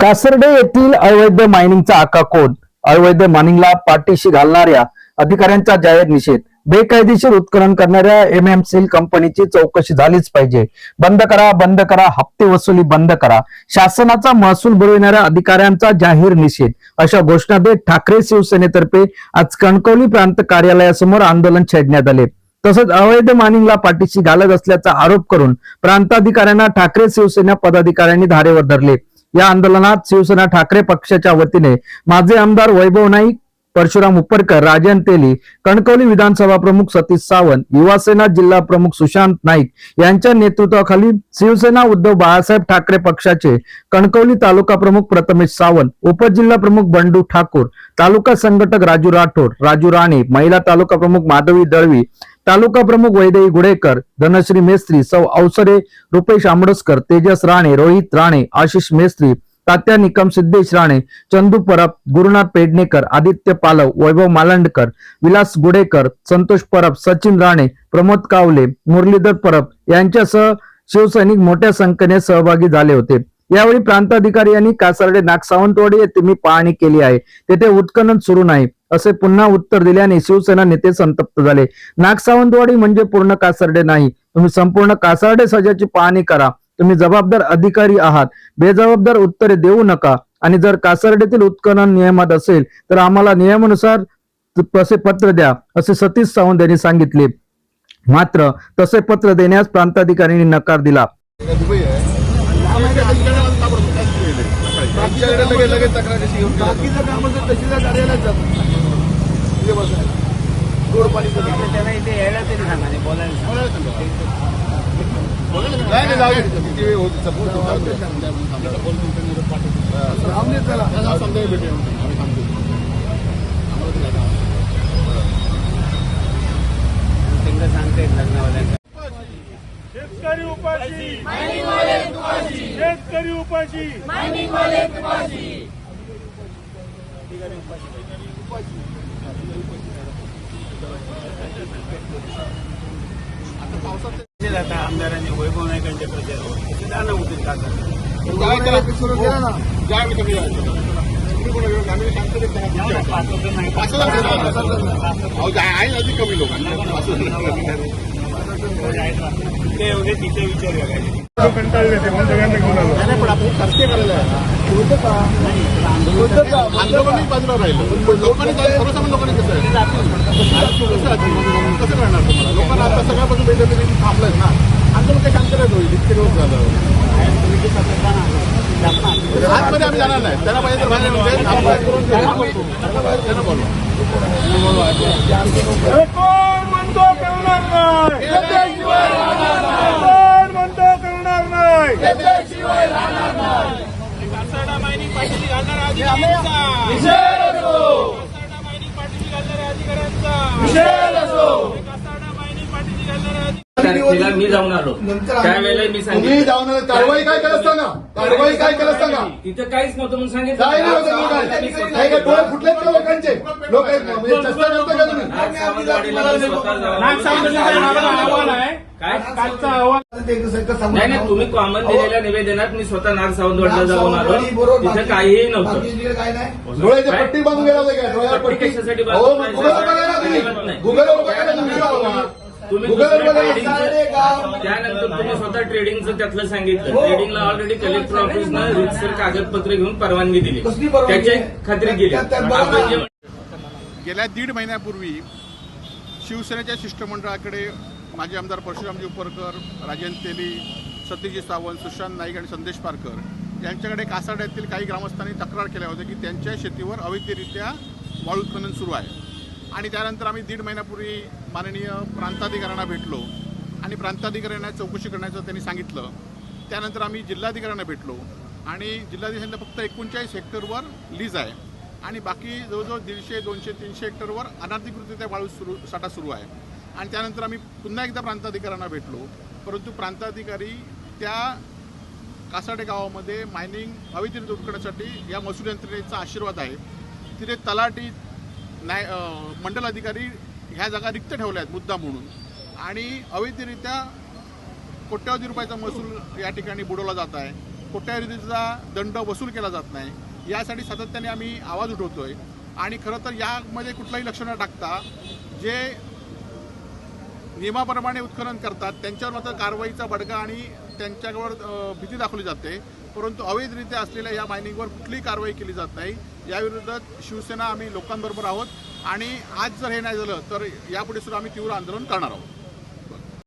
कासर्डे येथील अवैध मायनिंगचा आका कोण? अवैध मायनिंगला पाठीशी घालणाऱ्या अधिकाऱ्यांचा जाहीर निषेध. बेकायदेशीर उत्खनन करणाऱ्या एम एम सील कंपनीची चौकशी झालीच पाहिजे. बंद करा बंद करा हप्ते वसुली बंद करा. शासनाचा महसूल बुडविणाऱ्या अधिकाऱ्यांचा जाहीर निषेध. अशा घोषणा देत ठाकरे शिवसेनेतर्फे आज कणकवली प्रांत कार्यालयासमोर आंदोलन छेडण्यात आले. तसंच अवैध मानिंगला पाठीशी घालत असल्याचा आरोप करून प्रांताधिकाऱ्यांना ठाकरे शिवसेना पदाधिकाऱ्यांनी धारेवर धरले. या आंदोलनात शिवसेना ठाकरे पक्षाच्या वतीने माजी आमदार वैभव नाईक परशुराम उपरकर राजन तेली कणकवली विधानसभा प्रमुख सतीश सावंत युवासेना जिल्हा प्रमुख सुशांत नाईक यांच्या नेतृत्वाखाली शिवसेना उद्धव बाळासाहेब ठाकरे पक्षाचे कणकवली तालुका प्रमुख प्रथमेश सावंत उपजिल्हा प्रमुख बंडू ठाकूर तालुका संघटक राजू राठोड राजू राणे महिला तालुका प्रमुख माधवी दळवी तालुका प्रमुख वैदेही गुडेकर धनश्री मेस्त्री सौ अवसरे रुपेश आंबडसकर तेजस राणे रोहित राणे आशिष मेस्त्री तात्या निकम सिद्धेश राणे चंदू परब गुरुनाथ पेडणेकर आदित्य पालव वैभव मालंडकर विलास गुडेकर संतोष परब सचिन राणे प्रमोद कावले मुरलीधर परब यांच्यासह शिवसैनिक मोठ्या संख्येने सहभागी झाले होते. यावेळी प्रांताधिकारी यांनी कासार्डे नाग सावंतवाडी येथे मी पाहणी केली आहे. तेथे उत्खनन सुरू नाही असे पुन्हा उत्तर दिल्याने शिवसेना नेते संतप्त झाले. नाग सावंतवाडी म्हणजे पूर्ण कासार्डे नाही. तुम्ही संपूर्ण कासार्डे सजाची पाहणी करा. तुम्ही जबाबदार अधिकारी आहात. बेजबाबदार उत्तरे देऊ नका. आणि जर कासार्डेतील उत्खनन नियमात असेल तर आम्हाला नियमानुसार तसे पत्र द्या असे सतीश सावंत यांनी सांगितले. मात्र तसे पत्र देण्यास प्रांताधिकाऱ्यांनी नकार दिला. बोलायला नाही नाही जाऊ किती वेळ होत सपोज राहून दे चला संध्याकाळी आम्ही थांबतो शेतकरी उपाशी. शेतकरी उपाशी. ते आमदारांनी वैभव नायकांच्या होतील ज्या आम्ही कमी लोकांना. ते एवढे तिथे विचार बघायचे. कंटाळले ते म्हणून सगळ्यांना घेऊन आलो नाही, पण आपण खर्च करायला बाजूला राहिलं. लोकांनी सर्वसामान्य लोकांनी कसं कसं राहणार? आता सगळ्यापासून भेटत तुम्ही थांबलाय ना. आंदोलन काही शांततेत होईल इतके दिवस झालं. आतमध्ये आम्ही जाणार नाही. त्यांना पाहिजे तर बाहेर. आपण बाहेर करून. त्यांना बोलवा. म्हणतो करणार नाही कोण म्हणतो करणार नाही कासाडा मायनिंग पाठीशी घालणारा अधिकाऱ्यांचा कासाडा मायनिंग पाठीशी घालणाऱ्या अधिकाऱ्यांचा कासाडा तारखेला मी जाऊन आलो. त्यावेळेला मी तुम्ही सांगितलं. जाऊन. कारवाई काय केलं सांगा? कारवाई काय केलं सांगा? तिथं काहीच नव्हतं म्हणून सांगितलं. काय नाही होतं लोक काय काय काय डोळे फुटलेत का लोकांचे? लोक? म्हणजे चेष्टा करता का तुम्ही? नाग सावंतवाडीला मी स्वतः जाऊन नाग सावंतवाडीचा अहवाल आहे. काय कालचा अहवाल नाही नाही तुम्ही कॉमन दिलेल्या निवेदनात मी स्वतः नाग सावंतवाडीला जाऊन आलो. तिथं काहीही नव्हतं. डोळ्याची पट्टी बांधून गेला होता काय डोळ्याला पट्टी पट्टी कशासाठी हो बांधून मग गुगलवर बघा ना अजिबात तुम्ही. नाही. गुगलवर बघा ना तुम्ही. जावा. तुम्ही ट्रेडिंगचं- त्यानंतर तुम्ही स्वतः ट्रेडिंगचं त्यातलं सांगितलं. ट्रेडिंगला ऑलरेडी कलेक्टर ऑफिसनं रितसर कागदपत्र घेऊन परवानगी दिली. त्याची खात्री केली. आपण जे गेल्या दीड महिन्यापूर्वी शिवसेनेच्या शिष्टमंडळाकडे माजी आमदार परशुरामजी उपरकर राजेंद्र तेली सतीजी सावंत सुशांत नाईक आणि संदेश पारकर यांच्याकडे कासाड्यातील काही ग्रामस्थांनी तक्रार केल्या होत्या की त्यांच्या शेतीवर अवैधरित्या वाळू उत्खनन सुरू आहे. आणि त्यानंतर आम्ही दीड महिन्यापूर्वी माननीय प्रांताधिकाऱ्यांना भेटलो आणि प्रांताधिकाऱ्यांना चौकशी करण्याचं त्यांनी सांगितलं. त्यानंतर आम्ही जिल्हाधिकाऱ्यांना भेटलो आणि जिल्हाधिकाऱ्यांना फक्त एकोणचाळीस हेक्टरवर लीज आहे आणि बाकी जवळजवळ दीडशे दोनशे तीनशे हेक्टरवर अनाधिकृतरित्या वाळू सुरू साठा सुरू आहे. आणि त्यानंतर आम्ही पुन्हा एकदा प्रांताधिकाऱ्यांना भेटलो. परंतु प्रांताधिकारी त्या कासाडे गावामध्ये मायनिंग हवेतील दूर करण्यासाठी या महसूल यंत्रणेचा आशीर्वाद आहे. तिथे तलाठी न्याय मंडल अधिकारी ह्या जागा रिक्त ठेवल्या आहेत मुद्दा म्हणून. आणि अवैधरित्या कोट्यावधी रुपयाचा महसूल या ठिकाणी बुडवला जात आहे. कोट्यावधीचा दंड वसूल केला जात नाही. यासाठी सातत्याने आम्ही आवाज उठवतोय. आणि खरं तर यामध्ये कुठलाही लक्ष न टाकता जे नियमाप्रमाणे उत्खनन करतात त्यांच्यावर मात्र कारवाईचा बडगा आणि त्यांच्यावर भीती दाखवली जाते. परंतु अवैधरित्या असलेल्या या मायनिंगवर कुठलीही कारवाई केली जात नाही. याविरोधात शिवसेना आम्ही लोकांबरोबर आहोत. आणि आज जर हे नाही झालं तर यापुढे सुद्धा आम्ही तीव्र आंदोलन करणार आहोत.